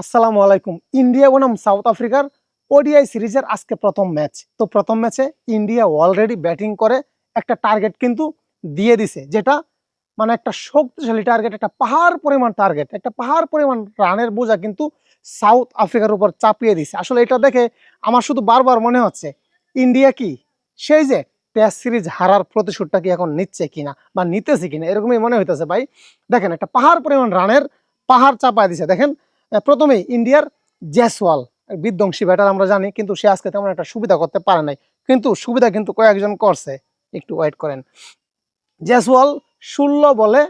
আসসালামু আলাইকুম। ইন্ডিয়া বনাম সাউথ আফ্রিকার ওডিআই সিরিজের আজকে প্রথম ম্যাচ। তো প্রথম ম্যাচে ইন্ডিয়া অলরেডি ব্যাটিং করে একটা টার্গেট কিন্তু দিয়ে দিছে, যেটা মানে একটা শক্তিশালী টার্গেট একটা পাহাড় পরিমাণ টার্গেট একটা পাহাড় পরিমাণ রানের বোঝা কিন্তু সাউথ আফ্রিকার উপর চাপিয়ে দিছে। আসলে এটা দেখে আমার শুধু বারবার মনে হচ্ছে, ইন্ডিয়া কি সেই যে টেস্ট সিরিজ হারার প্রতিশোধটা কি এখন নিচ্ছে কিনা বা নিতেছে কিনা, এরকমই মনে হইতেছে ভাই। দেখেন, একটা পাহাড় পরিমাণ রানের পাহাড় চাপায় দিছে। দেখেন আহ, প্রথমেই ইন্ডিয়ার জেসওয়াল বিধ্বংসী ব্যাটার আমরা জানি কিন্তু সে আজকে তেমন একটা সুবিধা করতে পারে নাই। কিন্তু সুবিধা কিন্তু কয়েকজন করছে। একটু ওয়েট করেন। জেসওয়াল ষোলো বলে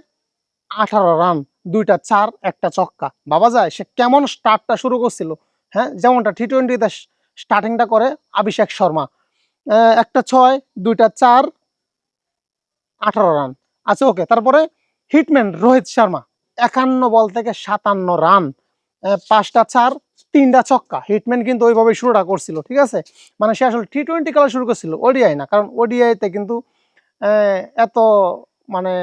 আঠারো রান দুইটা চার একটা চক্কা বাবা যায় সে কেমন স্টার্টটা শুরু করছিল। হ্যাঁ যেমনটা টি টোয়েন্টিতে স্টার্টিংটা করে অভিষেক শর্মা। একটা ছয় দুইটা চার আঠারো রান। আচ্ছা ওকে তারপরে হিটম্যান রোহিত শর্মা একান্ন বল থেকে সাতান্ন রান। পাঁচটা চার, তিনটা ছক্কা। হিটম্যান কিন্তু ওইভাবে শুরুটা করছিল, ঠিক আছে? মানে সে আসলে টি টোয়েন্টি খেলা শুরু করছিল ওডিআই না, কারণ ওডিআইতে কিন্তু এত মানে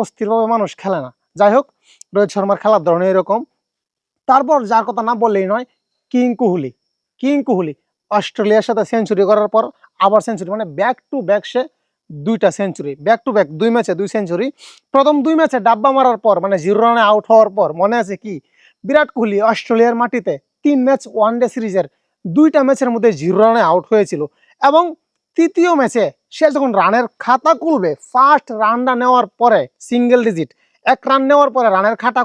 অস্থিরভাবে মানুষ খেলে না। যাই হোক, রোহিত শর্মার খেলার ধরনের এরকম। তারপর যার কথা না বললেই নয়, কিং কোহলি। কিং কোহলি, অস্ট্রেলিয়ার সাথে সেঞ্চুরি করার পর আবার সেঞ্চুরি মানে ব্যাক টু ব্যাক সে দুইটা সেঞ্চুরি ব্যাক টু ব্যাক দুই ম্যাচে দুই সেঞ্চুরি প্রথম দুই ম্যাচে ডাব্বা মারার পর মানে জিরো রানে আউট হওয়ার পর, মনে আছে কি? বিরাট কোহলি অস্ট্রেলিয়ার মাটিতে তিন ম্যাচ ওয়ান ডে সিরিজের দুইটা ম্যাচের মধ্যে জিরো রানে আউট হয়েছিল। এবং তৃতীয় ম্যাচে সে যখন রানের খাতা খুলবে ফার্স্ট রানটা নেওয়ার পরে সিঙ্গেল ডিজিট এক রান নেওয়ার পরে রানের খাতা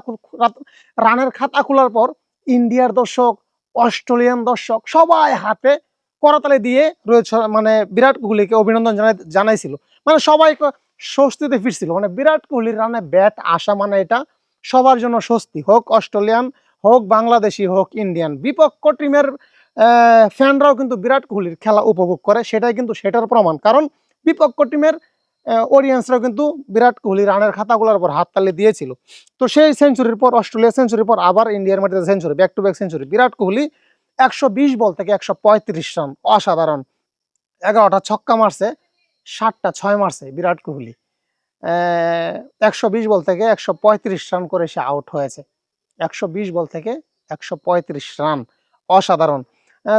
রানের খাতা খোলার পর ইন্ডিয়ার দর্শক, অস্ট্রেলিয়ান দর্শক সবাই হাতে করতালি দিয়ে রোহিত মানে বিরাট কোহলিকে অভিনন্দন জানাই জানাইছিল। মানে সবাই স্বস্তিতে ফিরছিল। মানে বিরাট কোহলির রানে ব্যাট আসা মানে এটা সবার জন্য স্বস্তি, হোক অস্ট্রেলিয়ান, হোক বাংলাদেশি, হোক ইন্ডিয়ান। বিপক্ষ টিমের ফ্যানরাও কিন্তু বিরাট কোহলির খেলা উপভোগ করে, সেটাই কিন্তু সেটার প্রমাণ। কারণ বিপক্ষ টিমের অডিয়েন্সরাও কিন্তু বিরাট কোহলি রানের খাতাগুলোর উপর হাততালি দিয়েছিল। তো সেই সেঞ্চুরির পর অস্ট্রেলিয়া সেঞ্চুরির পর আবার ইন্ডিয়ার মাটিতে century back to back century Virat Kohli একশো বিশ বল থেকে একশো পঁয়ত্রিশ রান, অসাধারণ। এগারোটা ছক্কা মারছে ষাটটা ছয় মারছে বিরাট কোহলি। একশো বিশ বল থেকে একশো পঁয়ত্রিশ রান করে সে আউট হয়েছে। একশো বিশ বল থেকে একশো পঁয়ত্রিশ রান, অসাধারণ।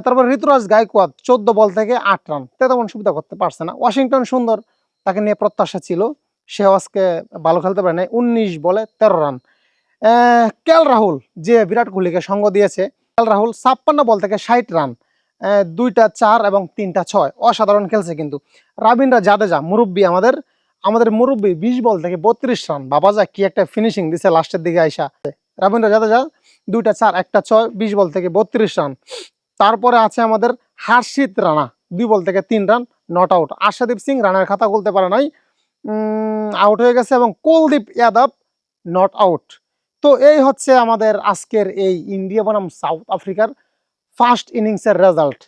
তারপর ঋতুরাজ গায়কোয়াদ চোদ্দ বল থেকে আট রান তেমন সুবিধা করতে পারছে না। ওয়াশিংটন সুন্দর, তাকে নিয়ে প্রত্যাশা ছিল। সে আজকে ভালো খেলতে পারে নাই উনিশ বলে তেরো রান। কেল রাহুল, যে বিরাট কোহলিকে সঙ্গ দিয়েছে, কেল রাহুল ছাপ্পান্ন বল থেকে ষাট রান দুইটা চার এবং তিনটা ছয়, অসাধারণ খেলছে কিন্তু। রাবীন্দ্র জাদেজা, মুরব্বী আমাদের আমাদের মুরব্বী বিশ বল থেকে বত্রিশ রান। বাবা যা কি একটা ফিনিশিং দিছে লাস্টের দিকে আইসা। রবীন্দ্র জাদেজা দুইটা চার, একটা ছয়, বিশ বল থেকে বত্রিশ রান। তারপরে আছে আমাদের হার্ষিত রানা, দুই বল থেকে তিন run not out Ashadeep Singh রানের খাতা খুলতে পারে নাই। আউট হয়ে গেছে এবং কুলদীপ যাদব নট আউট তো এই হচ্ছে আমাদের আজকের এই ইন্ডিয়া বনাম সাউথ আফ্রিকার ফার্স্ট ইনিংসের রেজাল্ট